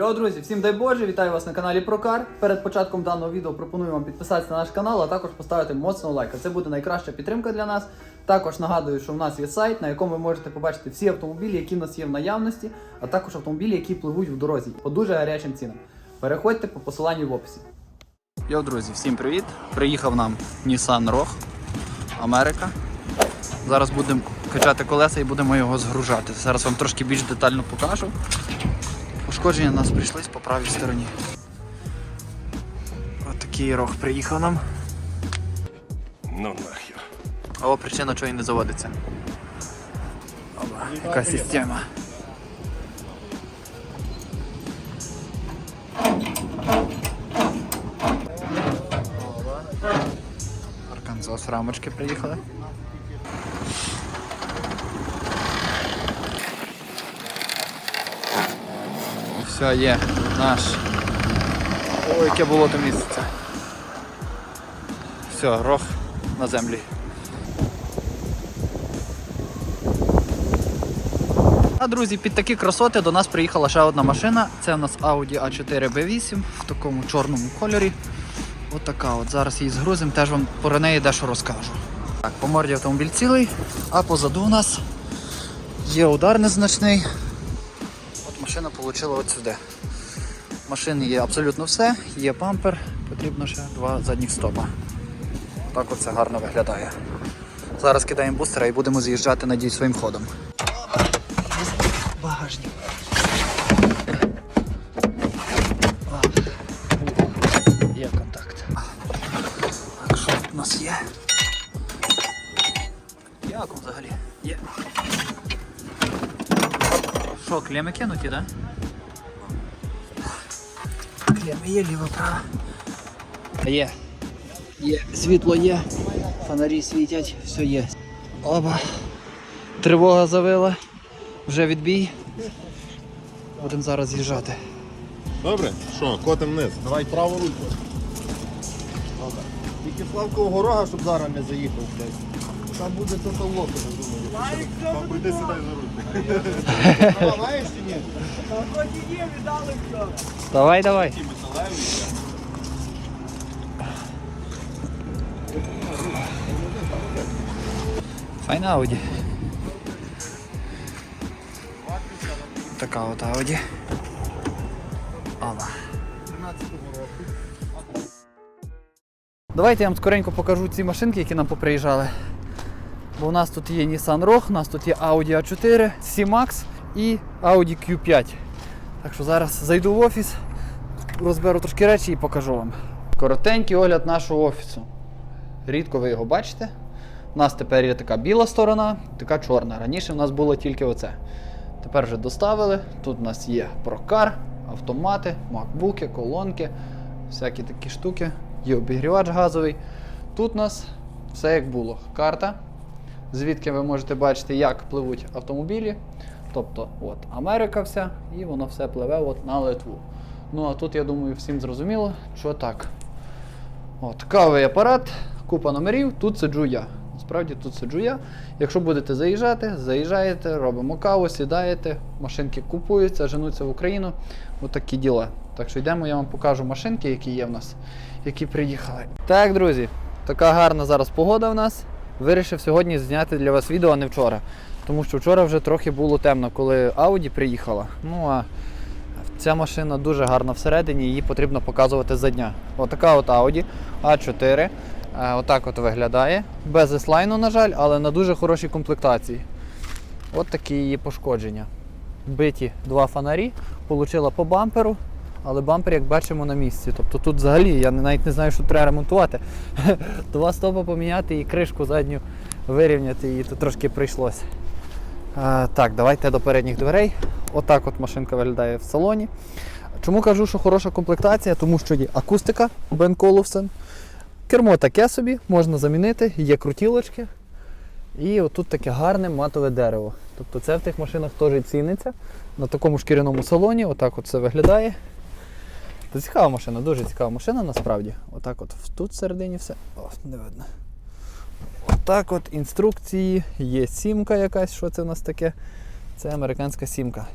Йо, друзі, всім дай Боже, вітаю вас на каналі Прокар. Перед початком даного відео пропоную вам підписатися на наш канал, а також поставити моцного лайка. Це буде найкраща підтримка для нас. Також нагадую, що в нас є сайт, на якому ви можете побачити всі автомобілі, які в нас є в наявності, а також автомобілі, які пливуть в дорозі по дуже гарячим цінам. Переходьте по посиланню в описі. Йо, друзі, всім привіт! Приїхав нам Nissan Rogue Америка. Зараз будемо качати колеса і будемо його згружати. Зараз вам трошки більш детально покажу. Ушкодження у нас прийшлись по правій стороні. Ось такий рог приїхав нам. Ну нахер. О, причина, чого він не заводиться. Оба, яка система. Арканзас рамочки приїхали. Все, є, наш. Ой, яке було то місце. Все, рог на землі. А друзі, під такі красоти до нас приїхала ще одна машина. Це у нас Audi A4 B8 в такому чорному кольорі. От от. Зараз її згрузимо, теж вам про неї дещо розкажу. Так, по морді автомобіль цілий, а позаду у нас є удар незначний. Машина отримала от сюди. В машині є абсолютно все, є пампер, потрібно ще два задніх стопа. Так оце це гарно виглядає. Зараз кидаємо бустера і будемо з'їжджати, надіюсь, своїм ходом. Що, клеми кинуті, так? Да? Клеми є ліво право. Є. Є, світло є, фонарі світять, все є. Оба. Тривога завила. Вже відбій. Будемо зараз з'їжджати. Добре? Що, котим вниз? Давай праву руку. Тільки Славкового рога, щоб зараз не заїхав десь. Там буде то того, я думаю. Папу, йди сідай за руль. Права маєш чи ні? Давай, давай. Файна Ауді. Така от Ауді. Ала. Давайте я вам скоренько покажу ці машинки, які нам поприїжджали. Бо у нас тут є Nissan Rogue, у нас тут є Audi A4, C-Max і Audi Q5. Так що зараз зайду в офіс, розберу трошки речі і покажу вам. Коротенький огляд нашого офісу. Рідко ви його бачите. У нас тепер є така біла сторона, така чорна. Раніше в нас було тільки оце. Тепер вже доставили. Тут у нас є прокар, автомати, макбуки, колонки, всякі такі штуки. Є обігрівач газовий. Тут у нас все як було. Карта, звідки ви можете бачити, як пливуть автомобілі. Тобто, от Америка вся, і воно все пливе от на Литву. Ну а тут, я думаю, всім зрозуміло, що так. От, кавовий апарат, купа номерів, тут сиджу я. Насправді тут сиджу я. Якщо будете заїжджати, заїжджаєте, робимо каву, сідаєте, машинки купуються, женуться в Україну. От діла. Так що йдемо, я вам покажу машинки, які є в нас, які приїхали. Так, друзі, така гарна зараз погода в нас. Вирішив сьогодні зняти для вас відео, а не вчора. Тому що вчора вже трохи було темно, коли Audi приїхала. Ну а ця машина дуже гарна всередині, її потрібно показувати за дня. Отака от Audi A4. Е, Отак от виглядає. Без S-Line, на жаль, але на дуже хорошій комплектації. От такі її пошкодження. Биті два фонарі, получила по бамперу, але бампер, як бачимо, на місці. Тобто тут взагалі я навіть не знаю, що треба ремонтувати. Два стопа поміняти і кришку задню вирівняти, її тут трошки прийшлося. Так, давайте до передніх дверей. Отак от машинка виглядає в салоні. Чому кажу, що хороша комплектація? Тому що є акустика Бен Коловсен. Кермо таке собі, можна замінити, є крутілочки. І отут таке гарне матове дерево. Тобто це в тих машинах теж ціниться. На такому шкіряному салоні, отак от все виглядає. Це цікава машина, дуже цікава машина насправді. Отак от тут всередині все. О, не видно. Отак от інструкції, є сімка якась, що це в нас таке? Це американська сімка.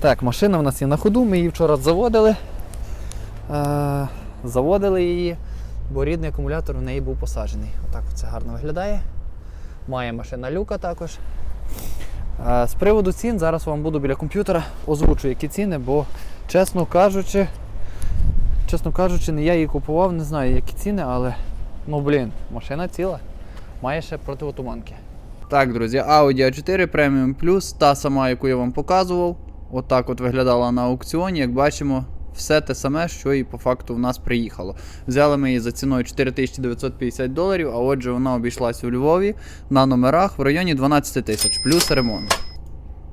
Так, машина в нас є на ходу, ми її вчора заводили. Е, заводили її, бо рідний акумулятор в неї був посаджений. Отак це гарно виглядає. Має машина люка також. Е, з приводу цін, зараз вам буду біля комп'ютера озвучу, які ціни, бо, чесно кажучи, чесно кажучи, не я її купував, не знаю, які ціни, але ну блін, машина ціла. Має ще противотуманки. Так, друзі, Audi A4 Premium Plus, та сама, яку я вам показував. Отак от виглядала на аукціоні. Як бачимо, все те саме, що і по факту в нас приїхало. Взяли ми її за ціною 4950 доларів, а отже, вона обійшлась у Львові на номерах в районі 12 тисяч, плюс ремонт.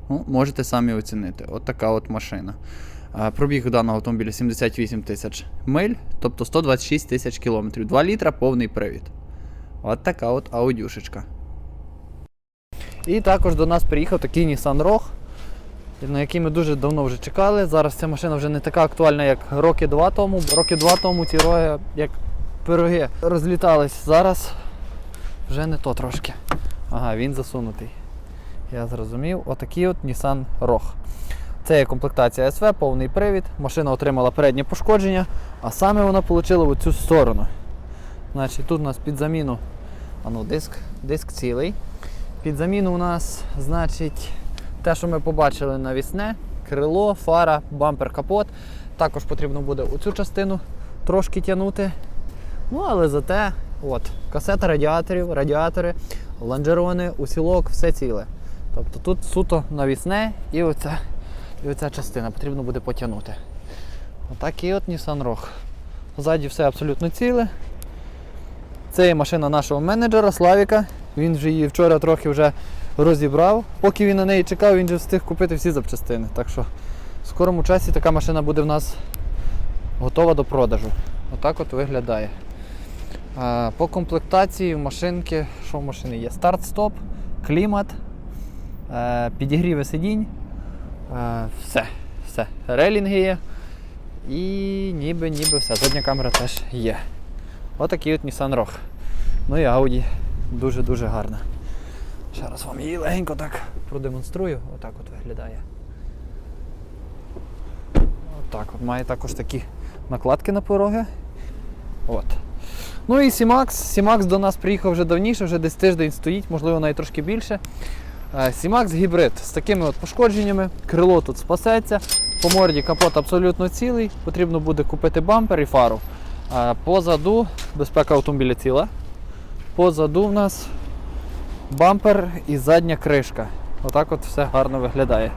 Ну, можете самі оцінити. От така от машина. Пробіг даного автомобіля 78 тисяч миль, тобто 126 тисяч кілометрів. 2 літра повний привід. От така от аудюшечка. І також до нас приїхав такий Nissan Rogue, на який ми дуже давно вже чекали. Зараз ця машина вже не така актуальна, як роки два тому. Роки два тому ці роги, як пироги, розлітались. Зараз вже не то трошки. Ага, він засунутий. Я зрозумів. Отакий от Nissan Rogue. Це є комплектація СВ, повний привід. Машина отримала переднє пошкодження, а саме вона отримала оцю сторону. Значить, тут у нас під заміну а ну, диск, диск цілий. Під заміну у нас, значить, те, що ми побачили навісне, крило, фара, бампер, капот. Також потрібно буде оцю частину трошки тягнути. Ну, але зате, от, касета радіаторів, радіатори, лонжерони, усілок, все ціле. Тобто тут суто навісне і оця, і оця частина потрібно буде потягнути. Отакий от Nissan Rogue. Ззаді все абсолютно ціле. Це є машина нашого менеджера Славіка. Він вже її вчора трохи вже розібрав. Поки він на неї чекав, він вже встиг купити всі запчастини. Так що в скорому часі така машина буде в нас готова до продажу. Отак от виглядає. А, По комплектації в машинки, що в машини є? Старт-стоп, клімат, е, підігріви сидінь, все, все. Релінги є. І ніби ніби все. Задня камера теж є. Отакий от Nissan Rogue. Ну і Audi дуже-дуже гарна. Ще раз вам її легенько так продемонструю. Отак от виглядає. Отак от. Має також такі накладки на пороги. От. Ну і Сімакс. Сімакс до нас приїхав вже давніше, вже десь тиждень стоїть, можливо навіть трошки більше. Сімакс гібрид з такими от пошкодженнями. Крило тут спасеться. По морді капот абсолютно цілий. Потрібно буде купити бампер і фару. Позаду безпека автомобіля ціла. Позаду в нас бампер і задня кришка. Отак от все гарно виглядає.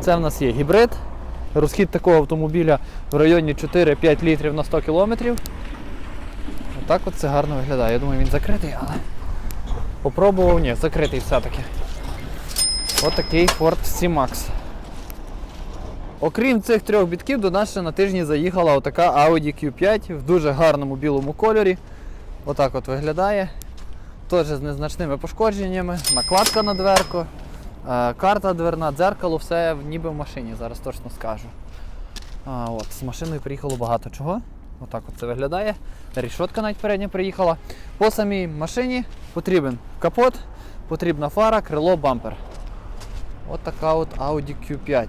Це в нас є гібрид. Розхід такого автомобіля в районі 4-5 літрів на 100 кілометрів. Отак от це гарно виглядає. Я думаю, він закритий, але попробував, ні, закритий все-таки. Отакий Ford C-Max. Окрім цих трьох бітків, до нас ще на тижні заїхала отака Audi Q5 в дуже гарному білому кольорі. Отак от виглядає. Теж з незначними пошкодженнями, накладка на дверку, е, карта дверна, дзеркало, все ніби в машині, зараз точно скажу. А, от, з машиною приїхало багато чого. Отак от це виглядає. Рішотка навіть передня приїхала. По самій машині потрібен капот, потрібна фара, крило, бампер. От така от Audi Q5.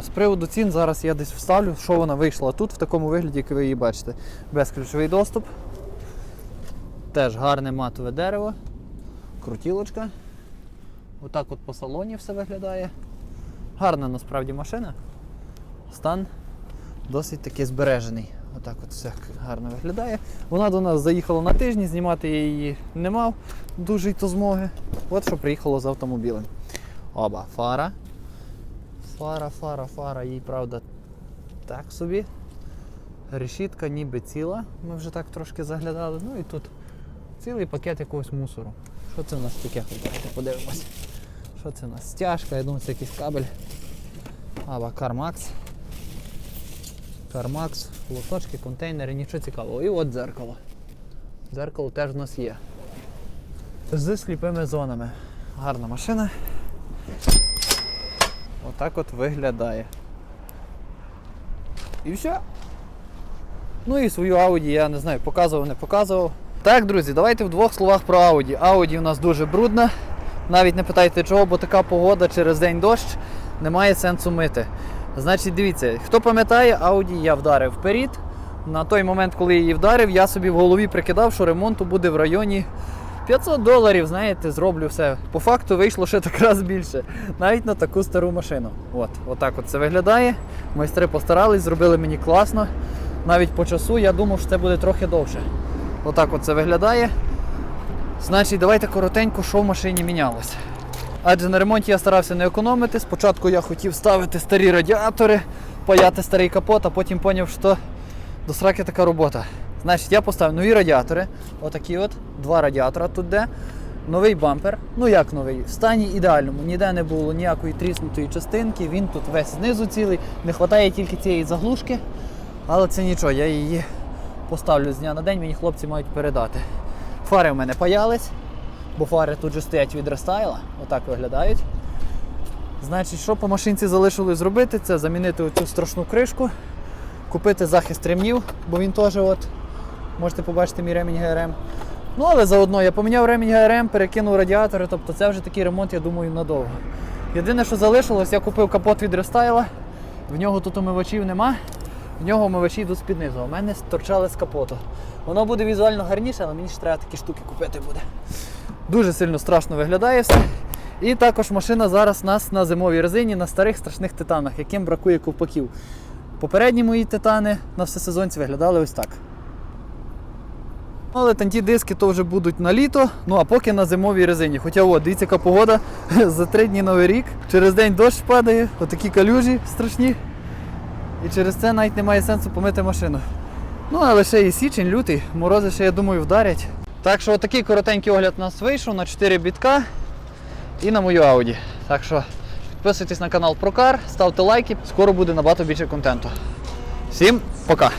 З приводу цін зараз я десь вставлю, що вона вийшла тут в такому вигляді, як ви її бачите. Безключовий доступ. Теж гарне матове дерево, крутілочка. Отак от по салоні все виглядає. Гарна насправді машина. Стан досить таки збережений. Отак от все гарно виглядає. Вона до нас заїхала на тижні, знімати я її не мав дуже й то змоги. От що приїхало з автомобілем. Оба, фара. Фара, фара, фара, їй правда так собі. Решітка ніби ціла, ми вже так трошки заглядали. Ну і тут цілий пакет якогось мусору. Що це у нас таке? Давайте подивимось. Що це у нас? Стяжка, я думаю, це якийсь кабель. Аба, Кармакс. Кармакс, лоточки, контейнери, нічого цікавого. І от дзеркало. Дзеркало теж в нас є. З сліпими зонами. Гарна машина. Отак от виглядає. І все. Ну і свою Audi я не знаю, показував, не показував. Так, друзі, давайте в двох словах про Audi. Audi у нас дуже брудна. Навіть не питайте чого, бо така погода через день дощ. немає сенсу мити. Значить, дивіться, хто пам'ятає, Audi я вдарив вперед. На той момент, коли я її вдарив, я собі в голові прикидав, що ремонту буде в районі 500 доларів, знаєте, зроблю все. По факту вийшло ще так раз більше. Навіть на таку стару машину. От, отак от це виглядає. Майстри постарались, зробили мені класно. Навіть по часу я думав, що це буде трохи довше. Отак от це виглядає. Значить, давайте коротенько, що в машині мінялося. Адже на ремонті я старався не економити. Спочатку я хотів ставити старі радіатори, паяти старий капот, а потім зрозумів, що до сраки така робота. Значить, я поставив нові радіатори. Отакі от, два радіатора тут де. Новий бампер. Ну як новий? В стані ідеальному. Ніде не було ніякої тріснутої частинки. Він тут весь знизу цілий. Не вистачає тільки цієї заглушки. Але це нічого, я її поставлю з дня на день, мені хлопці мають передати. Фари в мене паялись, бо фари тут же стоять від рестайла, отак виглядають. Значить, що по машинці залишилось зробити, це замінити оцю страшну кришку, купити захист ремнів, бо він теж от, можете побачити мій ремінь ГРМ. Ну, але заодно я поміняв ремінь ГРМ, перекинув радіатори, тобто це вже такий ремонт, я думаю, надовго. Єдине, що залишилось, я купив капот від рестайла, в нього тут омивачів нема, в нього омивачі йдуть з-під а мене торчали з капоту. Воно буде візуально гарніше, але мені ж треба такі штуки купити буде. Дуже сильно страшно виглядає все. І також машина зараз у нас на зимовій резині на старих страшних титанах, яким бракує ковпаків. Попередні мої титани на всесезонці виглядали ось так. Але там ті диски то вже будуть на літо, ну а поки на зимовій резині. Хоча от, дивіться, яка погода за три дні новий рік. Через день дощ падає, отакі калюжі страшні. І через це навіть немає сенсу помити машину. Ну, але ще і січень, лютий, морози ще, я думаю, вдарять. Так що отакий коротенький огляд у нас вийшов на 4 бітка і на мою Audi. Так що підписуйтесь на канал Прокар, ставте лайки, скоро буде набагато більше контенту. Всім пока!